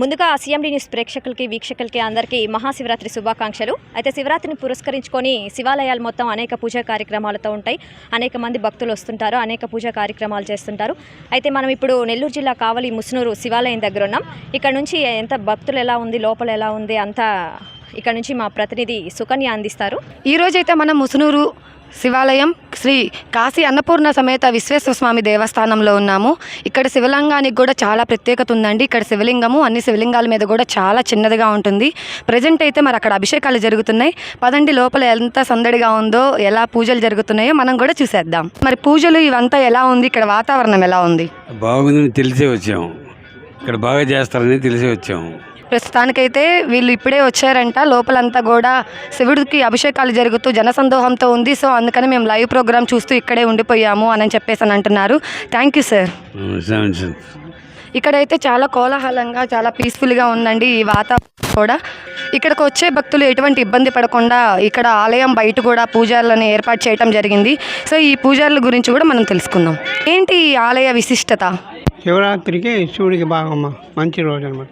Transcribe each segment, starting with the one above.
ముందుగా CMD news ప్రేక్షకులకి వీక్షకులకి అందరికీ మహాశివరాత్రి శుభాకాంక్షలు. అయితే శివరాత్రిని పురస్కరించుకొని శివాలయాలు మొత్తం అనేక పూజా కార్యక్రమాలతో ఉంటాయి. అనేక మంది భక్తులు వస్తుంటారు అనేక పూజా కార్యక్రమాలు చేస్తుంటారు. అయితే మనం ఇప్పుడు నెల్లూరు జిల్లా కావలి ముస్నూరు శివాలయం దగ్గర ఉన్నాం. ఇక్కడ నుంచి ఎంత భక్తులు ఎలా ఉంది లోపల ఎలా ఉంది అంతా ఇక్కడ నుంచి మా ప్రతినిధి సుకన్య అందిస్తారు. ఈ రోజైతే మనం ముసునూరు శివాలయం శ్రీ కాశీ అన్నపూర్ణ సమేత విశ్వేశ్వర స్వామి దేవస్థానంలో ఉన్నాము. ఇక్కడ శివలింగానికి కూడా చాలా ప్రత్యేకత ఉందండి. ఇక్కడ శివలింగము అన్ని శివలింగాల మీద కూడా చాలా చిన్నదిగా ఉంటుంది. ప్రజెంట్ అయితే మరి అక్కడ అభిషేకాలు జరుగుతున్నాయి. పదండి లోపల ఎంత సందడిగా ఉందో ఎలా పూజలు జరుగుతున్నాయో మనం కూడా చూసేద్దాం. మరి పూజలు ఇవంతా ఎలా ఉంది? ఇక్కడ వాతావరణం ఎలా ఉంది? బాగుందని తెలిసే వచ్చాము. ఇక్కడ బాగా చేస్తారని తెలిసే వచ్చాము. ప్రస్తుతానికైతే వీళ్ళు ఇప్పుడే వచ్చారంట. లోపలంతా కూడా శివుడికి అభిషేకాలు జరుగుతూ జనసందోహంతో ఉంది. సో అందుకని మేము లైవ్ ప్రోగ్రామ్ చూస్తూ ఇక్కడే ఉండిపోయాము అని చెప్పేసి అని అంటున్నారు. థ్యాంక్ యూ సార్ ఇక్కడైతే చాలా కోలాహలంగా చాలా పీస్ఫుల్గా ఉందండి ఈ వాతావరణం కూడా. ఇక్కడికి వచ్చే భక్తులు ఎటువంటి ఇబ్బంది పడకుండా ఇక్కడ ఆలయం బయట కూడా పూజలను ఏర్పాటు చేయటం జరిగింది. సో ఈ పూజల గురించి కూడా మనం తెలుసుకుందాం. ఏంటి ఈ ఆలయ విశిష్టత? శివరాత్రికి శివుడికి బాగమ్మ మంచి రోజు అనమాట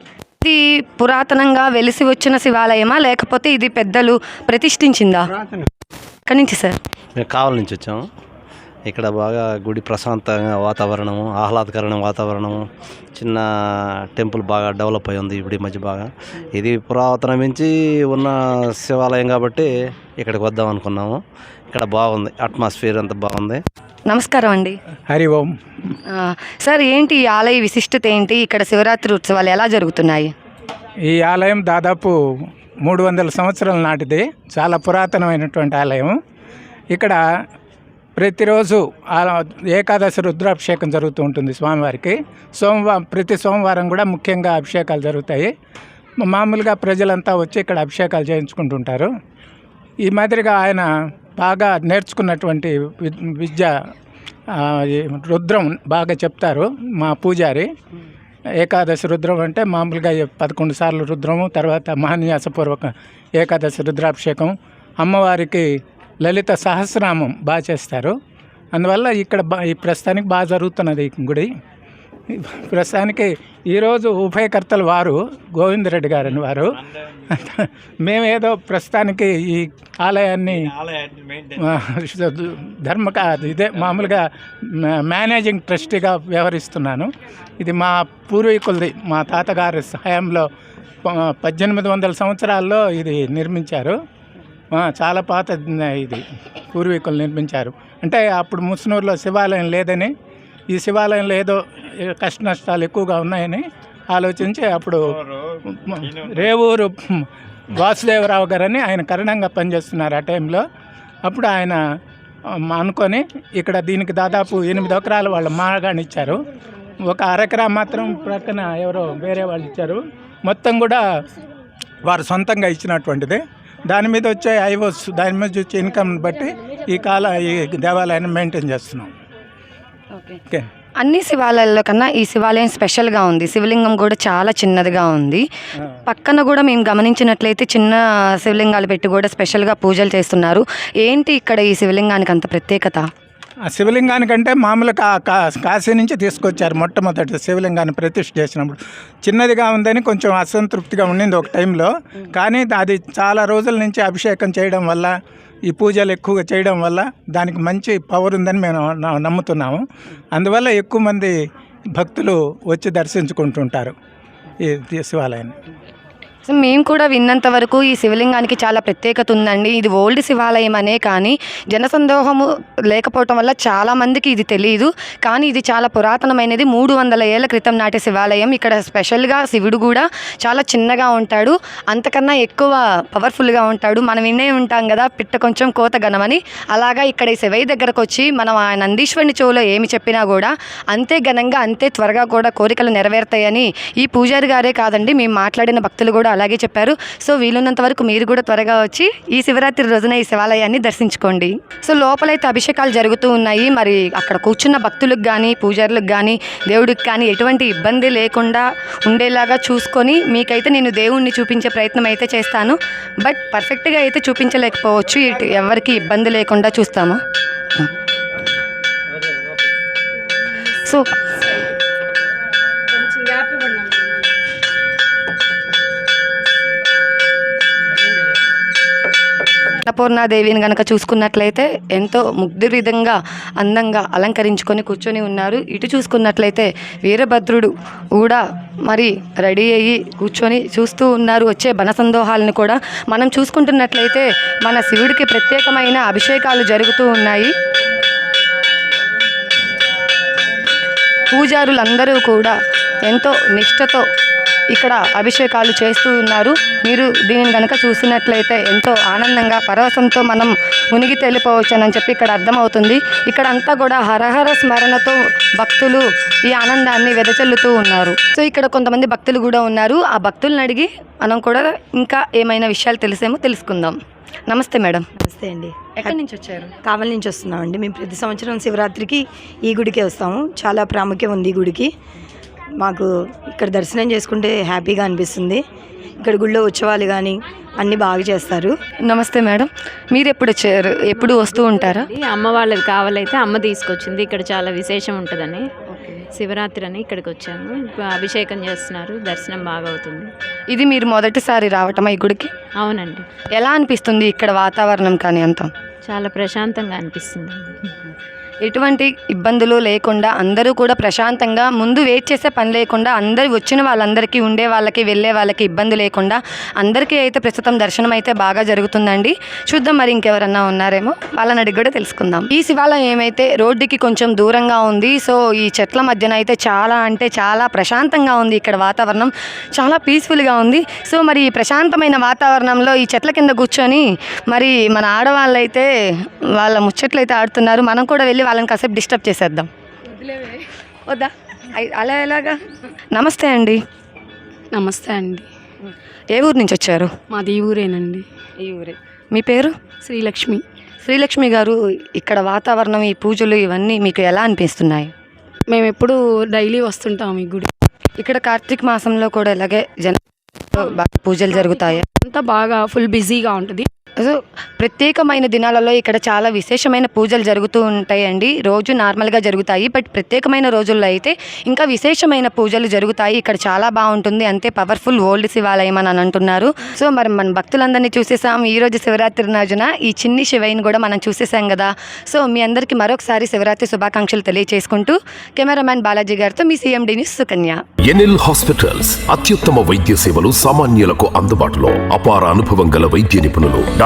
ఇది పురాతనంగా వెలిసి వచ్చిన శివాలయమా? లేకపోతే ఇది పెద్దలు ప్రతిష్ఠించిందా? ఎక్కడి నుంచి సార్? కావలి నుంచి వచ్చాము. ఇక్కడ బాగా గుడి ప్రశాంతంగా వాతావరణము ఆహ్లాదకరమైన వాతావరణము. చిన్న టెంపుల్ బాగా డెవలప్ అయి ఉంది ఇప్పుడు ఈ మధ్య బాగా. ఇది పురాతనం నుంచి ఉన్న శివాలయం కాబట్టి ఇక్కడికి వద్దాం అనుకున్నాము. ఇక్కడ బాగుంది అట్మాస్ఫియర్ అంతా బాగుంది. నమస్కారం అండి. హరి ఓం. సార్ ఏంటి ఈ ఆలయ విశిష్టత ఏంటి? ఇక్కడ శివరాత్రి ఉత్సవాలు ఎలా జరుగుతున్నాయి? ఈ ఆలయం దాదాపు మూడు వందల సంవత్సరాల నాటిది. చాలా పురాతనమైనటువంటి ఆలయం ఇక్కడ ప్రతిరోజు ఏకాదశి రుద్రాభిషేకం జరుగుతూ ఉంటుంది స్వామివారికి. సోమవారం ప్రతి సోమవారం కూడా ముఖ్యంగా అభిషేకాలు జరుగుతాయి. మామూలుగా ప్రజలంతా వచ్చి ఇక్కడ అభిషేకాలు చేయించుకుంటుంటారు. ఈ మాదిరిగా ఆయన బాగా నేర్చుకున్నటువంటి వి- విద్య రుద్రం బాగా చెప్తారు మా పూజారి. ఏకాదశి రుద్రం అంటే మామూలుగా పదకొండు సార్లు రుద్రము తర్వాత మహాన్యాసపూర్వక ఏకాదశి రుద్రాభిషేకం. అమ్మవారికి లలిత సహస్రనామం బాగా చేస్తారు. అందువల్ల ఇక్కడ బా ఈ ప్రస్తుతానికి బాగా జరుగుతున్నది ఈ గుడి. ప్రస్తుతానికి ఈరోజు ఉభయకర్తలు వారు గోవిందరెడ్డి గారని వారు. మేమేదో ప్రస్తుతానికి ఈ ఆలయాన్ని ధర్మక ఇదే మామూలుగా మేనేజింగ్ ట్రస్టీగా వ్యవహరిస్తున్నాను. ఇది మా పూర్వీకులది మా తాతగారి సహాయంలో పద్దెనిమిది వందల సంవత్సరాల్లో ఇది నిర్మించారు. చాలా పాత ఇది. పూర్వీకులు నిర్మించారు. అంటే అప్పుడు ముస్నూరులో శివాలయం లేదని ఈ శివాలయంలో ఏదో కష్ట నష్టాలు ఎక్కువగా ఉన్నాయని ఆలోచించి అప్పుడు రేవూరు వాసుదేవరావు గారని ఆయన కరణంగా పనిచేస్తున్నారు ఆ టైంలో. అప్పుడు ఆయన అనుకొని ఇక్కడ దీనికి దాదాపు ఎనిమిది ఎకరాలు వాళ్ళు మాగాని ఇచ్చారు. ఒక అరెకరా మాత్రం ప్రక్కన ఎవరో వేరే వాళ్ళు ఇచ్చారు. మొత్తం కూడా వారు సొంతంగా ఇచ్చినటువంటిది. దాని మీద వచ్చే ఐవోస్ దాని మీద వచ్చే ఇన్కమ్ బట్టి ఈ కాల ఈ దేవాలయాన్ని మెయింటైన్ చేస్తున్నాం. ఓకే. అన్ని శివాలయాల్లో కన్నా ఈ శివాలయం స్పెషల్గా ఉంది. శివలింగం కూడా చాలా చిన్నదిగా ఉంది. పక్కన కూడా మేము గమనించినట్లయితే చిన్న శివలింగాలు పెట్టి కూడా స్పెషల్గా పూజలు చేస్తున్నారు. ఏంటి ఇక్కడ ఈ శివలింగానికి అంత ప్రత్యేకత? ఆ శివలింగానికంటే మామూలుగా కా కా- కాశీ నుంచి తీసుకొచ్చారు మొట్టమొదటి శివలింగాన్ని ప్రతిష్ఠ చేసినప్పుడు. చిన్నదిగా ఉందని కొంచెం అసంతృప్తిగా ఉండింది ఒక టైంలో. కానీ అది చాలా రోజుల నుంచి అభిషేకం చేయడం వల్ల ఈ పూజలు ఎక్కువగా చేయడం వల్ల దానికి మంచి పవర్ ఉందని మేము న- నమ్ముతున్నాము. అందువల్ల ఎక్కువ మంది భక్తులు వచ్చి దర్శించుకుంటుంటారు ఈ శివాలయాన్ని. సో మేము కూడా విన్నంత వరకు ఈ శివలింగానికి చాలా ప్రత్యేకత ఉందండి. ఇది ఓల్డ్ శివాలయం అనే కానీ జనసందోహము లేకపోవటం వల్ల చాలామందికి ఇది తెలియదు కానీ ఇది చాలా పురాతనమైనది. మూడు వందల ఏళ్ళ క్రితం నాటి శివాలయం. ఇక్కడ స్పెషల్గా శివుడు కూడా చాలా చిన్నగా ఉంటాడు. అంతకన్నా ఎక్కువ పవర్ఫుల్గా ఉంటాడు. మనం వినే ఉంటాం కదా పిట్ట కొంచెం కోత ఘనమని. అలాగా ఇక్కడ ఈ శివయ్య దగ్గరకు వచ్చి మనం ఆ నందీశ్వరుని చెవులో ఏమి చెప్పినా కూడా అంతే ఘనంగా అంతే త్వరగా కూడా కోరికలు నెరవేరుతాయని ఈ పూజారి గారే కాదండి మేము మాట్లాడిన భక్తులు కూడా అలాగే చెప్పారు. సో వీలున్నంత వరకు మీరు కూడా త్వరగా వచ్చి ఈ శివరాత్రి రోజున ఈ శివాలయాన్ని దర్శించుకోండి. సో లోపలైతే అభిషేకాలు జరుగుతూ ఉన్నాయి. మరి అక్కడ కూర్చున్న భక్తులకు కానీ పూజారులకు కానీ దేవుడికి కానీ ఎటువంటి ఇబ్బంది లేకుండా ఉండేలాగా చూసుకొని మీకైతే నేను దేవుణ్ణి చూపించే ప్రయత్నం అయితే చేస్తాను. బట్ పర్ఫెక్ట్గా అయితే చూపించలేకపోవచ్చు. ఇటు ఎవరికి ఇబ్బంది లేకుండా చూస్తాము. సో అన్నపూర్ణాదేవిని కనుక చూసుకున్నట్లయితే ఎంతో ముగ్ధ విధంగా అందంగా అలంకరించుకొని కూర్చొని ఉన్నారు. ఇటు చూసుకున్నట్లయితే వీరభద్రుడు కూడా మరి రెడీ అయ్యి కూర్చొని చూస్తూ ఉన్నారు. వచ్చే బనసందోహాలను కూడా మనం చూసుకుంటున్నట్లయితే మన శివుడికి ప్రత్యేకమైన అభిషేకాలు జరుగుతూ ఉన్నాయి. పూజారులందరూ కూడా ఎంతో నిష్ఠతో ఇక్కడ అభిషేకాలు చేస్తూ ఉన్నారు. మీరు దీనిని కనుక చూసినట్లయితే ఎంతో ఆనందంగా పరవశంతో మనం మునిగి తేలిపోవచ్చునని చెప్పి ఇక్కడ అర్థమవుతుంది. ఇక్కడ అంతా కూడా హరహర స్మరణతో భక్తులు ఈ ఆనందాన్ని వెదజల్లుతూ ఉన్నారు. సో ఇక్కడ కొంతమంది భక్తులు కూడా ఉన్నారు. ఆ భక్తులను అడిగి మనం కూడా ఇంకా ఏమైనా విషయాలు తెలిసేమో తెలుసుకుందాం. నమస్తే మేడం. నమస్తే అండి. ఎక్కడి నుంచి వచ్చారు? కావలి నుంచి వస్తున్నామండి. మేము ప్రతి సంవత్సరం శివరాత్రికి ఈ గుడికే వస్తాము. చాలా ప్రాముఖ్యం ఉంది ఈ గుడికి. మాకు ఇక్కడ దర్శనం చేసుకుంటే హ్యాపీగా అనిపిస్తుంది. ఇక్కడ గుళ్ళో ఉత్సవాలు కానీ అన్నీ బాగా చేస్తారు. నమస్తే మేడం. మీరు ఎప్పుడు వచ్చారు? ఎప్పుడు వస్తూ ఉంటారా? ఈ అమ్మ వాళ్ళది కావాలైతే అమ్మ తీసుకొచ్చింది. ఇక్కడ చాలా విశేషం ఉంటుందని. శివరాత్రి అని ఇక్కడికి వచ్చాము. అభిషేకం చేస్తున్నారు. దర్శనం బాగా అవుతుంది. ఇది మీరు మొదటిసారి రావటమా ఈ గుడికి? అవునండి. ఎలా అనిపిస్తుంది ఇక్కడ వాతావరణం కానీ అంతా? చాలా ప్రశాంతంగా అనిపిస్తుంది. ఎటువంటి ఇబ్బందులు లేకుండా అందరూ కూడా ప్రశాంతంగా ముందు వెయిట్ చేసే పని లేకుండా అందరు వచ్చిన వాళ్ళందరికీ ఉండే వాళ్ళకి వెళ్ళే వాళ్ళకి ఇబ్బంది లేకుండా అందరికీ అయితే ప్రస్తుతం దర్శనం అయితే బాగా జరుగుతుందండి. చూద్దాం మరి ఇంకెవరన్నా ఉన్నారేమో. వాళ్ళని అడిగి కూడా తెలుసుకుందాం. ఈ శివాలయం ఏమైతే రోడ్డుకి కొంచెం దూరంగా ఉంది సో ఈ చెట్ల మధ్యన అయితే చాలా అంటే చాలా ప్రశాంతంగా ఉంది ఇక్కడ వాతావరణం. చాలా పీస్ఫుల్గా ఉంది. సో మరి ఈ ప్రశాంతమైన వాతావరణంలో ఈ చెట్ల కింద కూర్చొని మరి మన ఆడవాళ్ళు అయితే వాళ్ళ ముచ్చట్లు అయితే ఆడుతున్నారు. మనం కూడా వెళ్ళి వాళ్ళని కాసేపు డిస్టర్బ్ చేసేద్దాం. వద్దా? అలా ఎలాగా? నమస్తే అండి. నమస్తే అండి. ఏ ఊరు నుంచి వచ్చారు? మాది ఈ ఊరేనండి. ఈ ఊరే. మీ పేరు? శ్రీలక్ష్మి. శ్రీలక్ష్మి గారు ఇక్కడ వాతావరణం ఈ పూజలు ఇవన్నీ మీకు ఎలా అనిపిస్తున్నాయి? మేము ఎప్పుడు డైలీ వస్తుంటాం ఈ గుడి. ఇక్కడ కార్తీక మాసంలో కూడా ఇలాగే జన పూజలు జరుగుతాయి? అంతా బాగా ఫుల్ బిజీగా ఉంటుంది. సో ప్రత్యేకమైన దినాలలో ఇక్కడ చాలా విశేషమైన పూజలు జరుగుతూ ఉంటాయండి. రోజు నార్మల్గా జరుగుతాయి. బట్ ప్రత్యేకమైన రోజుల్లో అయితే ఇంకా విశేషమైన పూజలు జరుగుతాయి. ఇక్కడ చాలా బాగుంటుంది. అంతే పవర్ఫుల్ ఓల్డ్ శివాలయం అని అంటున్నారు. సో మరి మన భక్తులందరినీ చూసేసాం. ఈ రోజు శివరాత్రి రోజున ఈ చిన్ని శివైని కూడా మనం చూసేసాం కదా. సో మీ అందరికీ మరొకసారి శివరాత్రి శుభాకాంక్షలు తెలియజేసుకుంటూ కెమెరామ్యాన్ బాలాజీ గారితో మీ CMD news Sukanya. NL hospitals అత్యుత్తమ వైద్య సేవలు సామాన్యులకు అందుబాటులో. అపార అనుభవం గల వైద్య నిపుణులు.